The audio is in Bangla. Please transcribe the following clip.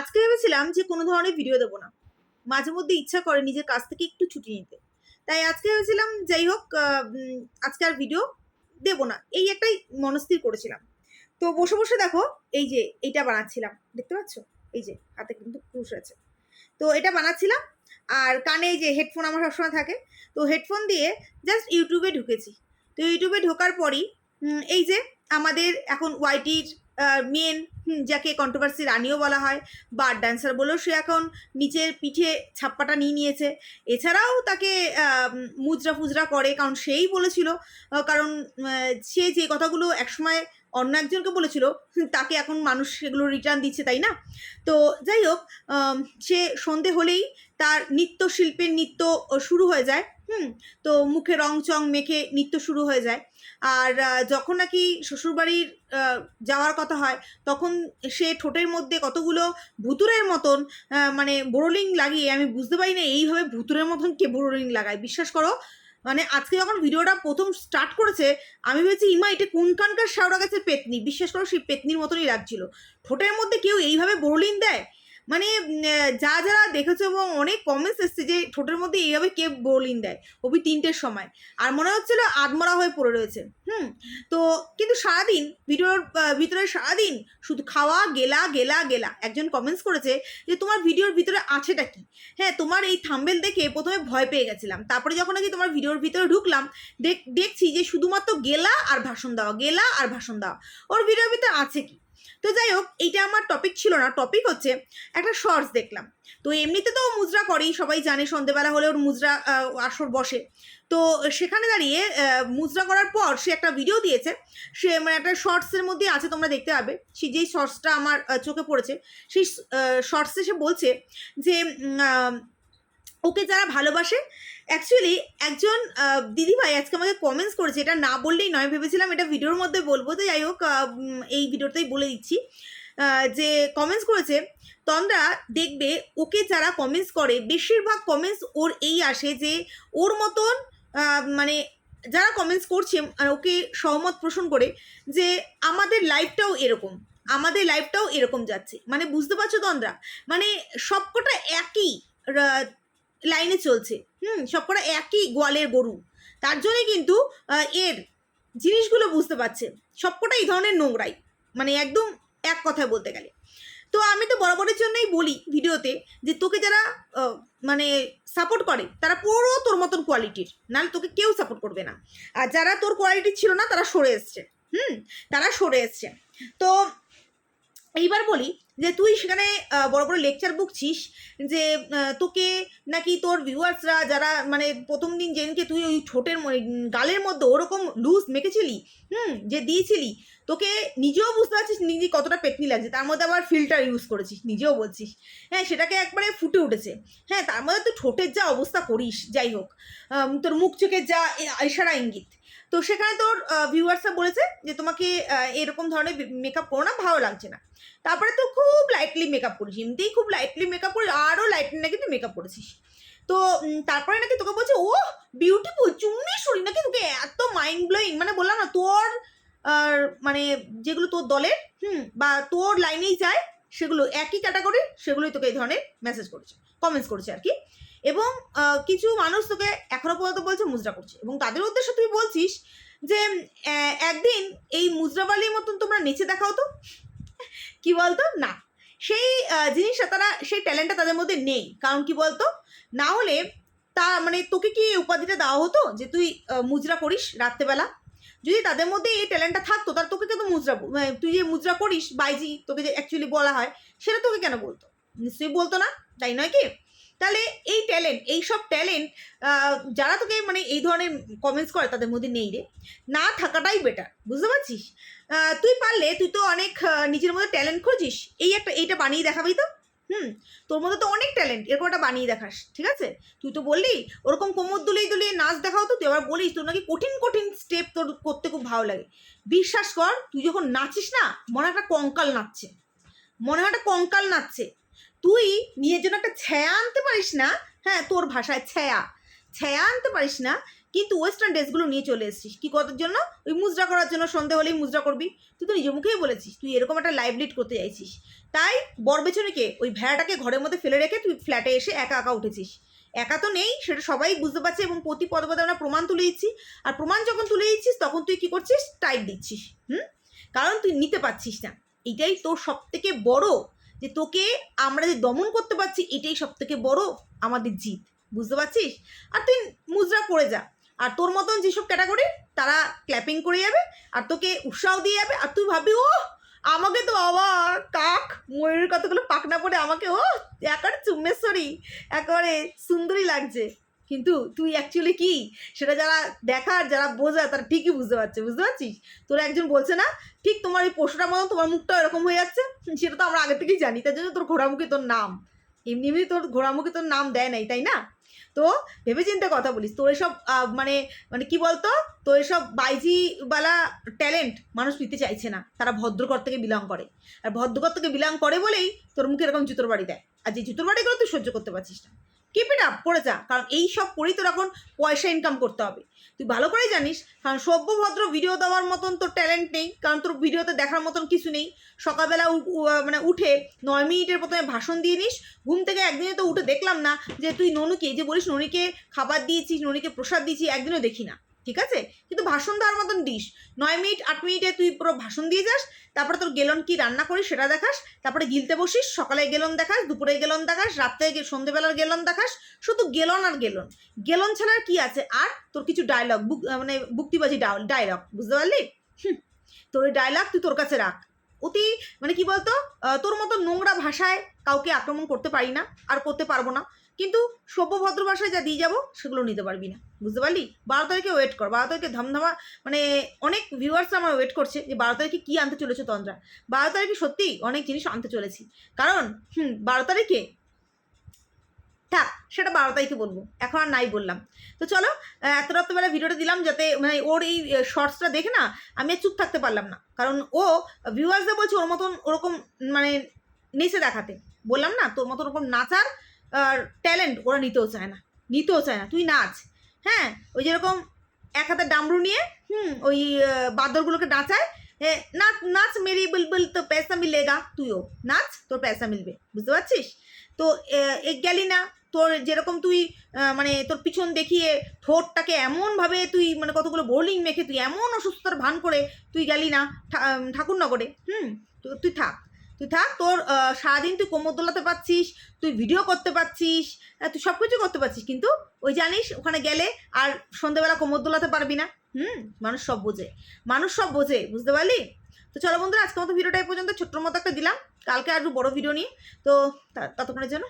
আজকে ভেবেছিলাম যে কোনো ধরনের ভিডিও দেবো না। মাঝে মধ্যে ইচ্ছা করে নিজের কাছ থেকে একটু ছুটি নিতে। তাই আজকে ভেবেছিলাম, যাই হোক আজকে আর ভিডিও দেবো না। এই একটাই মনস্থির করেছিলাম। তো বসে বসে দেখো, এই যে এইটা বানাচ্ছিলাম। দেখতে পাচ্ছ? এই যে হাতে কিন্তু ক্রুশ আছে। তো এটা বানাচ্ছিলাম, আর কানে এই যে হেডফোন আমার সবসময় থাকে। তো হেডফোন দিয়ে জাস্ট ইউটিউবে ঢুকেছি। তো ইউটিউবে ঢোকার পরই এই যে আমাদের এখন ওয়াইটির মেন যাকে কন্ট্রোভার্সি রানিও বলা হয় বার ড্যান্সার বলেও সে এখন নিচের পিঠে ছাপ্পাটা নিয়ে নিয়েছে। এছাড়াও তাকে মুজরা ফুজরা করে, কারণ সেই বলেছিল কারণ সে যে কথাগুলো একসময় অন্য একজনকে বলেছিল তাকে এখন মানুষ সেগুলো রিটার্ন দিচ্ছে, তাই না? তো যাই হোক সে সন্ধে হলেই তার নৃত্যশিল্পের নৃত্য শুরু হয়ে যায়, হুম, তো মুখে রং চং মেখে নৃত্য শুরু হয়ে যায়। আর যখন নাকি শ্বশুরবাড়ির যাওয়ার কথা হয়, তখন সে ঠোঁটের মধ্যে কতগুলো ভুতুরের মতন মানে বোরোলিং লাগিয়ে, আমি বুঝতে পারি না এইভাবে ভুতুরের মতন কে বোরোলিং লাগায়। বিশ্বাস করো মানে আজকে যখন ভিডিওটা প্রথম স্টার্ট করেছে, আমি ভেবেছি, ইমা, এটা কোনখানকার শাওড়া গাছের পেতনি? বিশ্বাস করো, সেই পেতনির মতনই লাগছিল। ঠোঁটের মধ্যে কেউ এইভাবে বোরোলিং দেয়? মানে যা যারা দেখেছ এবং অনেক কমেন্টস এসছে যে ঠোঁটের মধ্যে এইভাবে কে বোরলিন দেয়? ওবি তিনটের সময়। আর মনে হচ্ছিল আদমরা হয়ে পড়ে রয়েছে। হুম? তো কিন্তু সারাদিন ভিডিওর ভিতরে সারাদিন শুধু খাওয়া, গেলা গেলা গেলা। একজন কমেন্টস করেছে যে, তোমার ভিডিওর ভিতরে আছেটা কি? হ্যাঁ তোমার এই থাম্বেল দেখে প্রথমে ভয় পেয়ে গেছিলাম। তারপরে যখন নাকি তোমার ভিডিওর ভিতরে ঢুকলাম, দেখ, দেখছি যে শুধুমাত্র গেলা আর ভাষণ দেওয়া, গেলা আর ভাষণ দেওয়া। ওর ভিডিওর ভিতরে আছে কি? তো যাই হোক, এইটা আমার টপিক ছিল না। টপিক হচ্ছে একটা শর্টস দেখলাম। তো এমনিতে তো মুজরা করেই, সবাই জানে সন্ধেবেলা হলে ওর মুজরা আসর বসে। তো সেখানে দাঁড়িয়ে মুজরা করার পর সে একটা ভিডিও দিয়েছে। সে মানে একটা শর্টসের মধ্যে আছে, তোমরা দেখতে পাবে। সে যেই শর্টসটা আমার চোখে পড়েছে, সেই শর্টসে সে বলছে যে ওকে যারা ভালোবাসে অ্যাকচুয়ালি একজন দিদিভাই আজকে আমাকে কমেন্টস করেছে, এটা না বললেই নয়, ভেবেছিলাম এটা ভিডিওর মধ্যে বলব, তো যাই হোক এই ভিডিওতেই বলে দিচ্ছি। যে কমেন্টস করেছে, তন্দ্রা দেখবে ওকে যারা কমেন্টস করে, বেশিরভাগ কমেন্টস ওর এই আসে যে ওর মতন মানে যারা কমেন্টস করছে ওকে সহমত পোষণ করে যে আমাদের লাইফটাও এরকম, আমাদের লাইফটাও এরকম যাচ্ছে। মানে বুঝতে পারছ তন্দ্রা? মানে সবকটা একই লাইনে চলছে। হুম, সবকটা একই গোয়ালের গরু। তার জন্যে কিন্তু এর জিনিসগুলো বুঝতে পারছে। সবকটা এই ধরনের নোংরাই। মানে একদম এক কথায় বলতে গেলে। তো আমি তো বরাবরের জন্যই বলি ভিডিওতে যে তোকে যারা মানে সাপোর্ট করে, তারা পুরো তোর মতন কোয়ালিটির নাহলে তোকে কেউ সাপোর্ট করবে না। আর যারা তোর কোয়ালিটি ছিল না, তারা সরে এসছে। হুম, তারা সরে এসছে। তো এইবার বলি যে তুই সেখানে বড় বড় লেকচার বুকছিস যে তোকে নাকি তোর ভিউয়ার্সরা যারা মানে প্রথম দিন যেদিনকে তুই ওই ঠোঁটের গালের মধ্যে ওরকম লুজ মেখেছিলি, হুম, যে দিয়েছিলি, তোকে নিজেও বুঝতে পারছিস নিজে কতটা পেটনি লাগছে। তার মধ্যে আবার ফিল্টার ইউজ করেছিস, নিজেও বলছিস। হ্যাঁ সেটাকে একবারে ফুটে উঠেছে। হ্যাঁ তার মধ্যে তুই ঠোঁটের যা অবস্থা করিস, যাই হোক তোর মুখ চোখের যা ইশারা ইঙ্গিত। তো সেখানে তোর ভিউয়ার্সরা বলেছে যে তোমাকে এরকম ধরনের মেকআপ করো না, ভালো লাগছে না। তারপরে তো খুব লাইটলি মেকআপ করিস এমনিতেই খুব লাইটলি মেকআপ করিস আরও লাইটলি নাকি তুই মেকআপ করেছিস। তো তারপরে নাকি তোকে বলছে ও বিউটিফুল চুমনি শরীর নাকি তোকে এত মাইন্ড ব্লোয়িং মানে বললাম না, তোর, আর মানে যেগুলো তোর দলের, হুম, বা তোর লাইনেই যায় সেগুলো একই ক্যাটাগরি সেগুলোই তোকে এই ধরনের মেসেজ করেছে কমেন্টস করেছে আর কি। এবং কিছু মানুষ তোকে এখনও পর্যন্ত বলছে মুজরা করছে। এবং তাদের উদ্দেশ্যে তুই বলছিস যে একদিন এই মুজরাবালির মতন তোমরা নেচে দেখাও তো। কি বলতো? না। সেই জিনিসটা তারা, সেই ট্যালেন্টটা তাদের মধ্যে নেই। কারণ কি বলতো? না হলে তা মানে তোকে কি উপাধিটা দেওয়া হতো যে তুই মুজরা করিস রাত্রেবেলা? যদি তাদের মধ্যে এই ট্যালেন্টটা থাকতো তার তোকে কেন মুজরা ব- মানে তুই যে মুজরা করিস, বাইজি তোকে যে অ্যাকচুয়ালি বলা হয়, সেটা তোকে কেন বলতো? নিশ্চয়ই বলতো না, তাই নয় কি? তাহলে এই ট্যালেন্ট এই সব ট্যালেন্ট যারা তোকে মানে এই ধরনের কমেন্টস করে, তাদের মধ্যে নেই রে। না থাকাটাই বেটার বুঝতে পারছিস? তুই পারলে, তুই তো অনেক নিজের মধ্যে ট্যালেন্ট খুঁজিস, এই একটা, এইটা বানিয়ে দেখাবি তো? হুম, তোর মধ্যে তো অনেক ট্যালেন্ট এরকম একটা বানিয়ে দেখাস, ঠিক আছে? তুই তো বললি, ওরকম কোমর দুলিয়ে দুলিয়ে নাচ দেখাও তো, তুই আবার বলিস, তোর নাকি কঠিন কঠিন স্টেপ তোর করতে খুব ভালো লাগে। বিশ্বাস কর, তুই যখন নাচিস না, মনে একটা কঙ্কাল নাচছে। মনে হয় একটা কঙ্কাল নাচছে। তুই নিজের জন্য একটা ছায়া আনতে পারিস না হ্যাঁ তোর ভাষায় ছায়া। ছায়া আনতে পারিস না কিন্তু ওয়েস্টার্ন ড্রেসগুলো নিয়ে চলে এসেছিস। কী করার জন্য? ওই মুজরা করার জন্য সন্ধে হলেই মুজরা করবি। তুই তো নিজের মুখেই বলেছিস, তুই এরকম একটা লাইভ লিড করতে চাইছিস। তাই বর পেছনেকে ওই ভেড়াটাকে ঘরের মধ্যে ফেলে রেখে তুই ফ্ল্যাটে এসে একা একা উঠেছিস। একা তো নেই, সেটা সবাই বুঝতে পারছে এবং প্রতি পদে পদে আমরা প্রমাণ তুলে দিচ্ছি। আর প্রমাণ যখন তুলে দিচ্ছিস, তখন তুই কি করছিস? টাইট দিচ্ছিস, হুম? কারণ তুই নিতে পারছিস না। এটাই তোর সব থেকে বড় যে তোকে আমরা যে দমন করতে পারছি, এটাই সব থেকে বড় আমাদের জিত। বুঝতে পারছিস? আর তুই মুজরা করে যা। আর তোর মতন যেসব ক্যাটাগরি তারা ক্ল্যাপিং করে যাবে আর তোকে উৎসাহ দিয়ে যাবে। আর তুই ভাববি ও আমাকে তো বাবা কাক ময়ূরের কতগুলো পাখনা পড়ে আমাকে ও একেবারে চুম্বেশ্বরী, একেবারে সুন্দরী লাগছে। কিন্তু তুই অ্যাকচুয়ালি কি? সেটা যারা দেখার, যারা বোঝা, তারা ঠিকই বুঝতে পারছে, বুঝতে পারছিস? তোরা একজন বলছে না, ঠিক তোমার এই পশুটার মতন তোমার মুখটা এরকম হয়ে যাচ্ছে, সেটা তো আমরা আগে থেকেই জানি, তার জন্য তোর ঘোড়ামুখী তোর নাম। এমনি এমনি তোর ঘোড়ামুখী তোর নাম দেয় নাই, তাই না? তো ভেবে চিন্তে কথা বলিস। তোর এসব মানে মানে কি বলতো? তো এসব বাইজিওয়ালা ট্যালেন্ট মানুষ নিতে চাইছে না। তারা ভদ্রকর থেকে বিলং করে। আর ভদ্রকর থেকে বিলং করে বলেই তোর মুখে এরকম জুতোর বাড়ি দেয়। আর যে জুতোর বাড়িগুলো তুই সহ্য করতে পারছিস না। কিপ ইট আপ করে যা। কারণ এই সব করেই তোর এখন পয়সা ইনকাম করতে হবে। তুই ভালো করেই জানিস, কারণ সভ্যভদ্র ভিডিও দেওয়ার মতন তোর ট্যালেন্ট নেই, কারণ তোর ভিডিওতে দেখার মতন কিছু নেই। সকালবেলা মানে উঠে নয় মিনিটের প্রথমে ভাষণ দিয়ে নিস, ঘুম থেকে একদিনে তো উঠে দেখলাম না যে তুই ননুকে যে বলিস ননুকে খাবার দিয়েছিস, ননুকে প্রসাদ দিয়েছিস, একদিনও দেখি না। ঠিক আছে? কিন্তু ভাষণ দেওয়ার মতন দিস। নয় মিনিট, আট মিনিটে তুই পুরো ভাষণ দিয়ে যাস, তারপরে তোর গেলন কি রান্না করিস সেটা দেখাস, তারপরে গিলতে বসিস, সকালে গেলন দেখাস, দুপুরে গেলন দেখাস, রাত্রে সন্ধেবেলার গেলন দেখাস, শুধু গেলন আর গেলন। গেলন ছাড়া কি আছে? আর তোর কিছু ডায়লগ বুক মানে বুক্তিবাজি ডায়লগ বুঝতে পারলি? তোর ওই ডায়লগ তুই তোর কাছে রাখ। অতি মানে কি বলতো? তোর মতো নোংরা ভাষায় কাউকে আক্রমণ করতে পারি না, আর করতে পারব না। কিন্তু সভ্য ভদ্র ভাষায় যা দিয়ে যাব, সেগুলো নিতে পারবি না। বুঝতে পারলি? বারো তারিখে ওয়েট কর। বারো তারিখে ধামধামা মানে অনেক ভিউয়ার্স আমার ওয়েট করছে যে বারো তারিখে কী আনতে চলেছে তন্দ্রা। বারো তারিখে সত্যিই অনেক জিনিস আনতে চলেছি। কারণ, হুম, বারো তারিখে, থাক, সেটা বারো তারিখে বলব। এখন আর নাই বললাম। তো চলো এত রাত্রেবেলা ভিডিওটা দিলাম যাতে মানে ওর এই শর্টসটা দেখে না আমি চুপ থাকতে পারলাম না। কারণ ও ভিউয়ার্সদের বলছে ওর মতন ওরকম মানে নেচে দেখাতে। বললাম না, তোর মতন ওরকম নাচার ট্যালেন্ট ওরা নিতেও চায় না নিতেও চায় না তুই নাচ। হ্যাঁ ওই যেরকম এক হাতে ডামরু নিয়ে হুম ওই বাদরগুলোকে নাচায় এ, নাচ নাচ মেরি বুলবুল তো পয়সা মিলেগা তুইও নাচ তোর পয়সা মিলবে বুঝতে পারছিস? তো এ- গেলি না তোর যেরকম তুই মানে তোর পিছন দেখিয়ে ঠোঁটটাকে এমনভাবে তুই মানে কতগুলো বোলিং মেখে তুই এমন অসুস্থতার ভান করে তুই গেলি না ঠাকুরনগরে হুম তুই থাক। তুই থাক তোর সারাদিন তুই কোমর দোলাতে পারছিস তুই ভিডিও করতে পারছিস আহ, তুই সব কিছু করতে পারছিস কিন্তু ওই জানিস ওখানে গেলে আর সন্ধ্যেবেলা কোমর দোলাতে পারবি না। হুম মানুষ সব বোঝে মানুষ সব বোঝে বুঝতে পারলি? তো চলো বন্ধুরা আজকে মতো ভিডিওটা এই পর্যন্ত ছোট্ট মতো একটা দিলাম কালকে আরও বড় ভিডিও নিয়ে তো ততক্ষণের জন্য